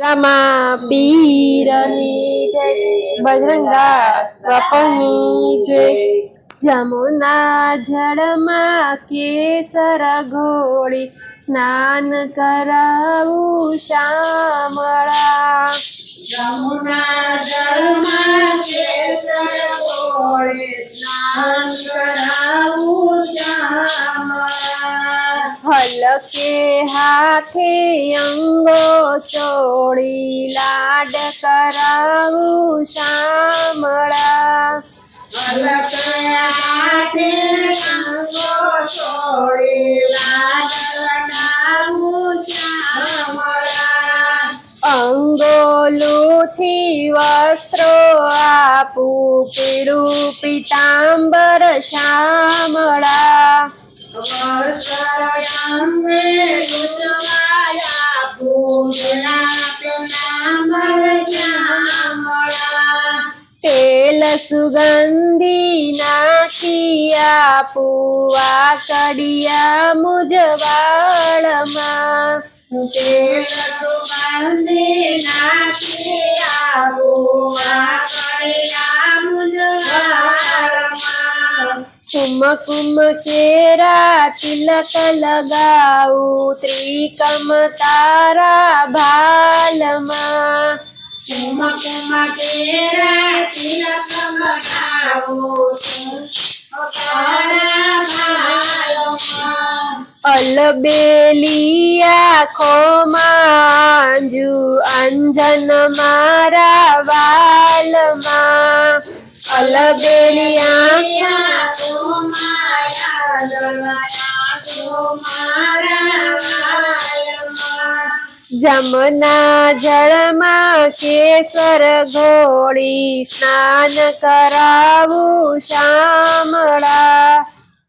રામા પીરની જય બજરંગદાસ બાપની જય જમુના જળમાં કેસર ઘોડી, સ્નાન કરાવું શ્યામળા જમુના જળમાં કેસર ઘોળે સ્નાન કરાવું શ્યામળા. હલકે હાથે અંગો ચોળી લાડ કરાવું શામળા. છોડી અંગોલુથી વસ્ત્રો આપું પીળું પિતાંબર શામળા. આપું કડિયા મુજવાળમાં સુગંધી નાખી આવું આકડિયા મુજવાળમાં. કુમ કુમ કેરા તિલક લગાવું ત્રિકમ તારા ભાલમાં કુમ કુમ કેરા તિલક લગાવું અલબેલિયા ખોમાંજુ અંજન મારા વાલમાં અલબેલિયા જમના જળમાં કેસર ઘોડી સ્નાન કરાવું શામળા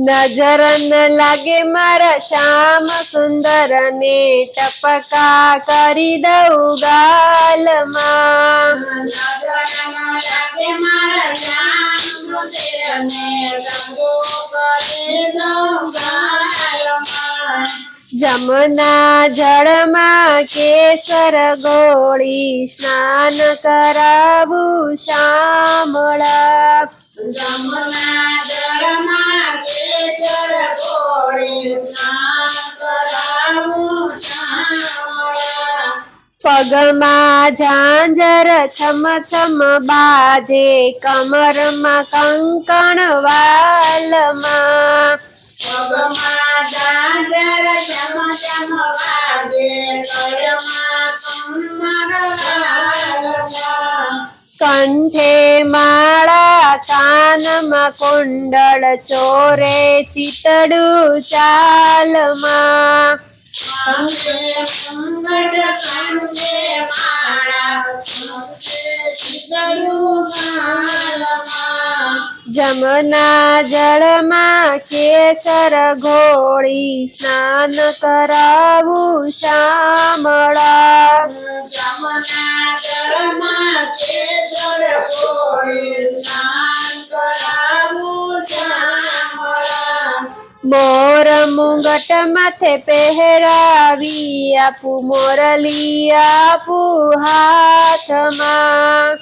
નજર ન લાગે મારા શ્યામ સુંદર ને ટપકા કરી દઉં ગાલમાં. જમના જળમાં કેસર ગોળી સ્નાન કરાવું શામળા પગમાં ઝાંઝર છમ છમ બાજે, કમરમાં કંકણ વાલમાં પગમાં. કંઠે માળા કાનમાં કુંડળ, ચોરે ચિતડું ચાલમાં કંઠે કુંડળ, કંઠે માળા. જમના જળમાં કેસર ઘોળી સ્નાન કરાવું શામળા જમના જળમાં માથે પહેરાવી આપું મોરલી આપું હાથમાં.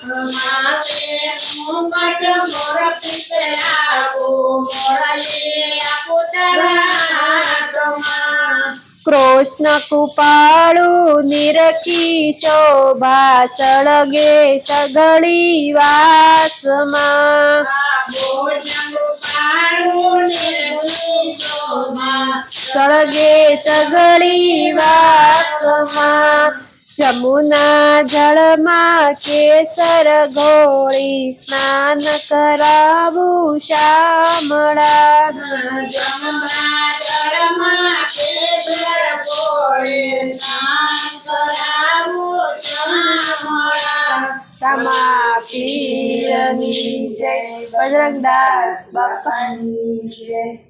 કૃષ્ણ કૃપાળુ નિરખી શોભા સળગે સઘળી વાસમાં. સળગે સઘળી વાસમાં. જમુના જળમાં કેસર ઘોળી સ્નાન કરાવું, શામળા. રામા લાલની જય બજરંગદાસ બાપાની જય.